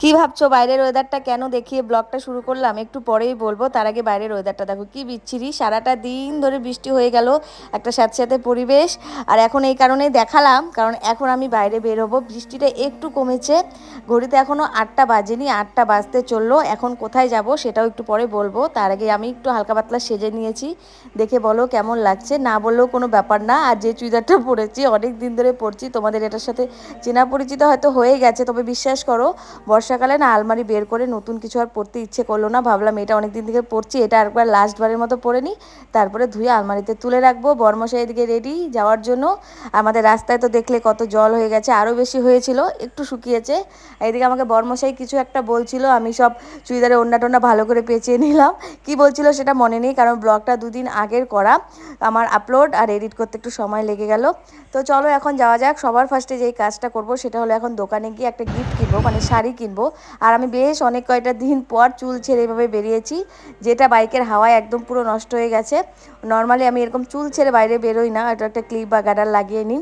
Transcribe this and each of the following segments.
কি ভাবছ? বাইরের ওয়েদারটা কেন দেখিয়ে ব্লগটা শুরু করলাম? একটু পরেই বলব, তার আগে বাইরের ওয়েদারটা দেখো, কি বিচ্ছিরি। সারাটা দিন ধরে বৃষ্টি হয়ে গেল, একটা স্যাঁতস্যাঁতে পরিবেশ। আর এখন এই কারণেই দেখালাম, কারণ এখন আমি বাইরে বের হব। বৃষ্টিটা একটু কমেছে, ঘড়িতে এখনও আটটা বাজেনি, আটটা বাজতে চলল। এখন কোথায় যাব সেটাও একটু পরে বলব। তার আগে আমি একটু হালকা পাতলা সেজে নিয়েছি, দেখে বলো কেমন লাগছে। না বললেও কোনো ব্যাপার না, আর যে চুড়িদারটা পরেছি, অনেক দিন ধরে পরছি, তোমাদের এটার সাথে চেনা পরিচিত হয়তো হয়ে গেছে, তবে বিশ্বাস করো বর্ষাকালে না আলমারি বের করে নতুন কিছু আর পরতে ইচ্ছে করল না। ভাবলাম এটা অনেক দিন থেকে পরছি এটা আরেকবার লাস্টবারের মতো পরে নিই। তারপরে ধুয়ে আলমারিতে তুলে রাখব। বর্মশাই এদিকে রেডি যাওয়ার জন্য। আমাদের রাস্তায় তো দেখলে কত জল হয়ে গেছে আরও বেশি হয়েছিল, একটু শুকিয়েছে। এদিকে আমাকে বর্মশাই কিছু একটা বলছিল, আমি সব চুড়িদারে ওন্না টোন্না ভালো করে পেঁচিয়ে নিলাম। কি বলছিল সেটা মনে নেই, কারণ ব্লগটা দুদিন আগের করা। আমার আপলোড আর এডিট করতে একটু সময় লেগে গেল। তো চলো এখন যাওয়া যাক। সবার ফার্স্টে যেই কাজটা করব, সেটা হলো এখন দোকানে গিয়ে একটা গিফট কিনবো মানে শাড়ি কিনবো। আর আমি বেশ অনেক কয়টা দিন পর চুল ছেড়ে এভাবে বেরিয়েছি, যেটা বাইকের হাওয়ায় একদম পুরো নষ্ট হয়ে গেছে। নর্মালি আমি এরকম চুল ছেড়ে বাইরে বেরোই না, এটা একটা ক্লিপ বা গাডার লাগিয়ে নিই।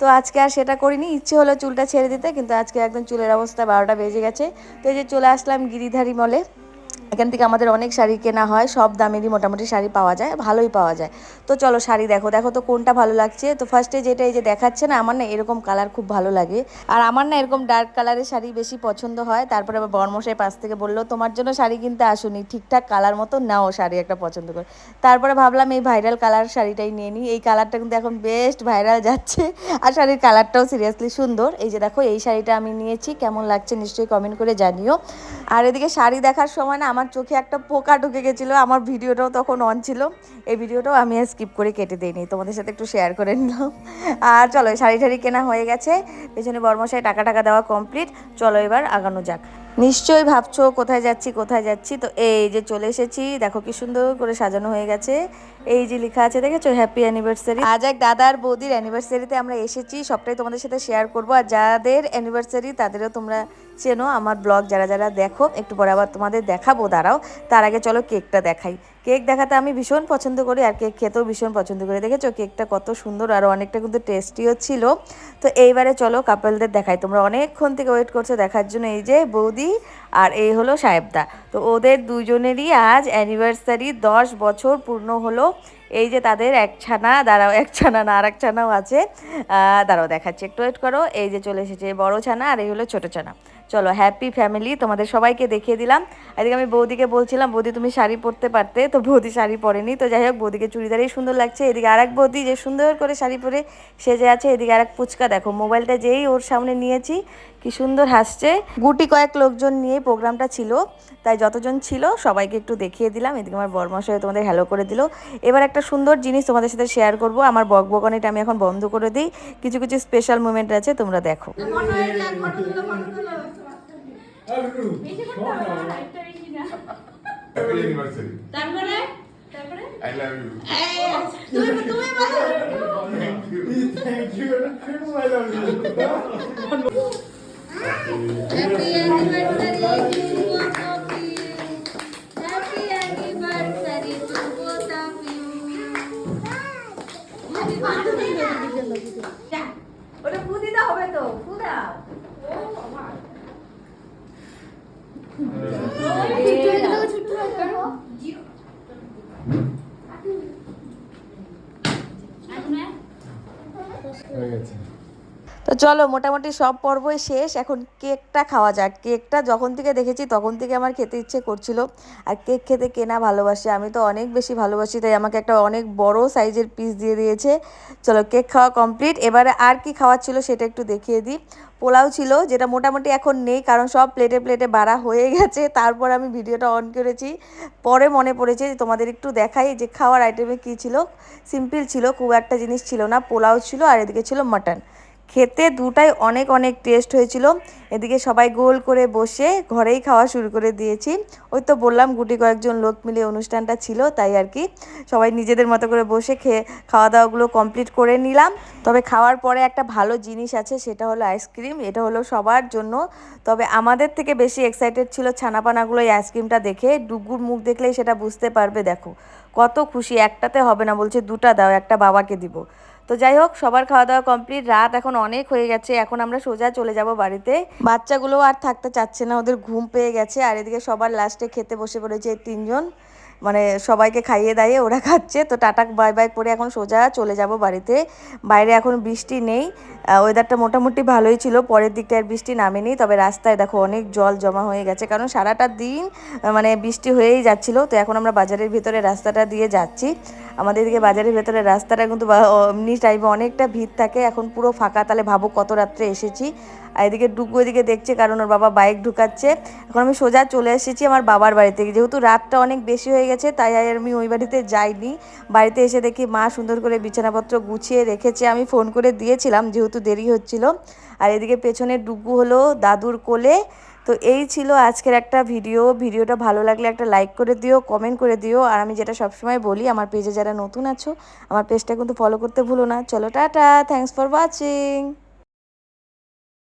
তো আজকে আর সেটা করিনি, ইচ্ছে হলো চুলটা ছেড়ে দিতে, কিন্তু আজকে একদম চুলের অবস্থা বারোটা বেজে গেছে। তো এই যে চলে আসলাম গিরিধারী মলে এখান থেকে আমাদের অনেক শাড়ি কেনা হয়, সব দামেরই মোটামুটি শাড়ি পাওয়া যায়, ভালোই পাওয়া যায়। তো চলো শাড়ি দেখো দেখো তো কোনটা ভালো লাগছে। তো ফার্স্টে যেটা এই যে দেখাচ্ছে না, আমার না এরকম কালার খুব ভালো লাগে। আর আমার না এরকম ডার্ক কালারের শাড়ি বেশি পছন্দ হয়। তারপরে আবার বর্মশাই পাশ থেকে বলল, তোমার জন্য শাড়ি কিনতে আসুনি, ঠিকঠাক কালার মতো নাও শাড়ি একটা পছন্দ করে। তারপরে ভাবলাম এই ভাইরাল কালার শাড়িটাই নিয়ে নিই। এই কালারটা কিন্তু এখন বেস্ট ভাইরাল যাচ্ছে। আর শাড়ির কালারটাও সিরিয়াসলি সুন্দর। এই যে দেখো, এই শাড়িটা আমি নিয়েছি। কেমন লাগছে নিশ্চয়ই কমেন্ট করে জানিও। আর এদিকে শাড়ি দেখার সময় না আমার চোখে একটা পোকা ঢুকে গেছিল, আমার ভিডিওটাও তখন অন ছিল। এই ভিডিওটাও আমি আর স্কিপ করে কেটে দিইনি, তোমাদের সাথে একটু শেয়ার করে নিলাম। আর চলো শাড়ি ঠাড়ি কেনা হয়ে গেছে, পেছনে বর্মশাই টাকা টাকা দেওয়া কমপ্লিট চলো এবার আগানো যাক। নিশ্চয়ই ভাবছ কোথায় যাচ্ছি কোথায় যাচ্ছি? তো এই যে চলে এসেছি, দেখো কি সুন্দর করে সাজানো হয়ে গেছে। এই যে লেখা আছে, দেখেছ? হ্যাপি অ্যানিভার্সারি আজ এক দাদার বৌদির অ্যানিভার্সারিতে আমরা এসেছি। সবটাই তোমাদের সাথে শেয়ার করব। আর যাদের অ্যানিভার্সারি তাদেরও তোমরা চেনো। আমার ব্লগ যারা যারা দেখো, একটু পরে আবার তোমাদের দেখাবো। দাঁড়াও, তার আগে চলো কেকটা দেখাই। কেক দেখাতে আমি ভীষণ পছন্দ করি আর কেক খেতেও ভীষণ পছন্দ করি। দেখেছ? কেকটা কত সুন্দর আর অনেকটা কিন্তু টেস্টিও ছিল। তো এইবারে চলো কাপলদের দেখাই। তোমরা অনেকক্ষণ থেকে ওয়েট করছ দেখার জন্য। এই যে বৌদি আর এই হলো সাহেবদা। তো ওদের দুজনেরই আজ অ্যানিভার্সারি দশ বছর পূর্ণ হলো। এই যে তাদের এক ছানা, দাঁড়াও, এক ছানা না আর এক ছানাও আছে। দাঁড়াও দেখাচ্ছি। একটু ওয়েট করো। এই যে চলে এসেছে বড় ছানা আর এই হলো ছোটো ছানা। চলো হ্যাপি ফ্যামিলি তোমাদের সবাইকে দেখিয়ে দিলাম। এদিকে আমি বৌদিকে বলছিলাম, বৌদি, তুমি শাড়ি পরতে পারতে? তো বৌদি শাড়ি পরেনি। তো যাই হোক, বৌদিকে চুড়িদারই সুন্দর লাগছে। এদিকে আর এক বৌদি যে সুন্দর করে শাড়ি পরে সেজে আছে। এদিকে আর এক পুচকা, দেখো, মোবাইলটা যেই ওর সামনে নিয়েছি কি সুন্দর হাসছে। গুটি কয়েক লোকজন নিয়ে প্রোগ্রামটা ছিল তাই যতজন ছিল সবাইকে একটু দেখিয়ে দিলাম। এদিকে আমার বর্মশাই তোমাদের হ্যালো করে দিল। এবার একটা সুন্দর জিনিস তোমাদের সাথে শেয়ার করব। আমার বকবকানিটা আমি এখন বন্ধ করে দিই। কিছু কিছু স্পেশাল মুমেন্ট আছে তোমরা দেখো। তারপরে? তারপরে? I love you. তুমি তুমি বলো Thank you. Thank you. I love you. ওটা ফু দিতে হবে তো ফু দাও হয়ে গেছে। তো চলো, মোটামুটি সব পর্বই শেষ। এখন কেকটা খাওয়া যাক। কেকটা যখন থেকে দেখেছি, তখন থেকে আমার খেতে ইচ্ছে করছিল। আর কেক খেতে কেনা ভালোবাসে, আমি তো অনেক বেশি ভালোবাসি, তাই আমাকে একটা অনেক বড় সাইজের পিস দিয়ে দিয়েছে। চলো, কেক খাওয়া কমপ্লিট এবারে আর কি খাওয়ার ছিল সেটা একটু দেখিয়ে দিই। পোলাও ছিল, যেটা মোটামুটি এখন নেই, কারণ সব প্লেটে প্লেটে বাড়া হয়ে গেছে। তারপর আমি ভিডিওটা অন করেছি। পরে মনে পড়েছে তোমাদের একটু দেখাই যে খাওয়ার আইটেমে কী ছিল। সিম্পল ছিল, খুব একটা জিনিস ছিল না। পোলাও ছিল, আর এদিকে ছিল মাটন খেতে দুটাই অনেক অনেক টেস্ট হয়েছিল। এদিকে সবাই গোল করে বসে ঘরেই খাওয়া শুরু করে দিয়েছি। ওই তো বললাম, গুটি কয়েকজন লোক মিলে অনুষ্ঠানটা ছিল, তাই আর কি। সবাই নিজেদের মতো করে বসে খেয়ে খাওয়া দাওয়াগুলো কমপ্লিট করে নিলাম। তবে খাওয়ার পরে একটা ভালো জিনিস আছে, সেটা হলো আইসক্রিম এটা হলো সবার জন্য। তবে আমাদের থেকে বেশি এক্সাইটেড ছিল ছানাপানাগুলো এই আইসক্রিমটা দেখে। ডুগুর মুখ দেখলেই সেটা বুঝতে পারবে, দেখো। কত খুশি, একটাতে হবে না, বলছে দুটা দাও, একটা বাবাকে দিব। তো যাই হোক, সবার খাওয়া দাওয়া কমপ্লিট রাত এখন অনেক হয়ে গেছে, এখন আমরা সোজা চলে যাব বাড়িতে। বাচ্চাগুলো আর থাকতে চাচ্ছে না, ওদের ঘুম পেয়ে গেছে, আর এদিকে সবার লাস্টে খেতে বসে পড়েছে তিনজন। মানে সবাইকে খাইয়ে দাইয়ে ওরা খাচ্ছে। তো টাটাক বাই বাই করে এখন সোজা চলে যাব বাড়িতে। বাইরে এখন বৃষ্টি নেই। ওয়েদারটা মোটামুটি ভালোই ছিল। পরের দিকটায় আর বৃষ্টি নামেনি। তবে রাস্তায় দেখো অনেক জল জমা হয়ে গেছে। কারণ সারাটা দিন মানে বৃষ্টি হয়েই যাচ্ছিল। তো এখন আমরা বাজারের ভিতরে রাস্তাটা দিয়ে যাচ্ছি। আমাদের এদিকে বাজারের ভেতরে রাস্তাটা কিন্তু এমনি টাইমে অনেকটা ভিড় থাকে। এখন পুরো ফাঁকা তাহলে ভাবো কত রাত্রে এসেছি। আর এদিকে ডুগু এদিকে দেখছে কারণ ওর বাবা বাইক ঢুকাচ্ছে। এখন আমি সোজা চলে এসেছি আমার বাবার বাড়িতে। যেহেতু রাতটা অনেক বেশি গেছে, তাই আর আমি ওই বাড়িতে যাইনি। বাড়িতে এসে দেখি মা সুন্দর করে বিছানাপত্র গুছিয়ে রেখেছে। আমি ফোন করে দিয়েছিলাম, যেহেতু দেরি হচ্ছিল। আর এদিকে পেছনে ডুগু হলো দাদুর কোলে। তো এই ছিল আজকের একটা ভিডিও। ভিডিওটা ভালো লাগলে একটা লাইক করে দিও, কমেন্ট করে দিও। আর আমি যেটা সবসময় বলি, আমার পেজে যারা নতুন আছো, আমার পেজটা কিন্তু ফলো করতে ভুলো না। চলো, টাটা! Thanks for watching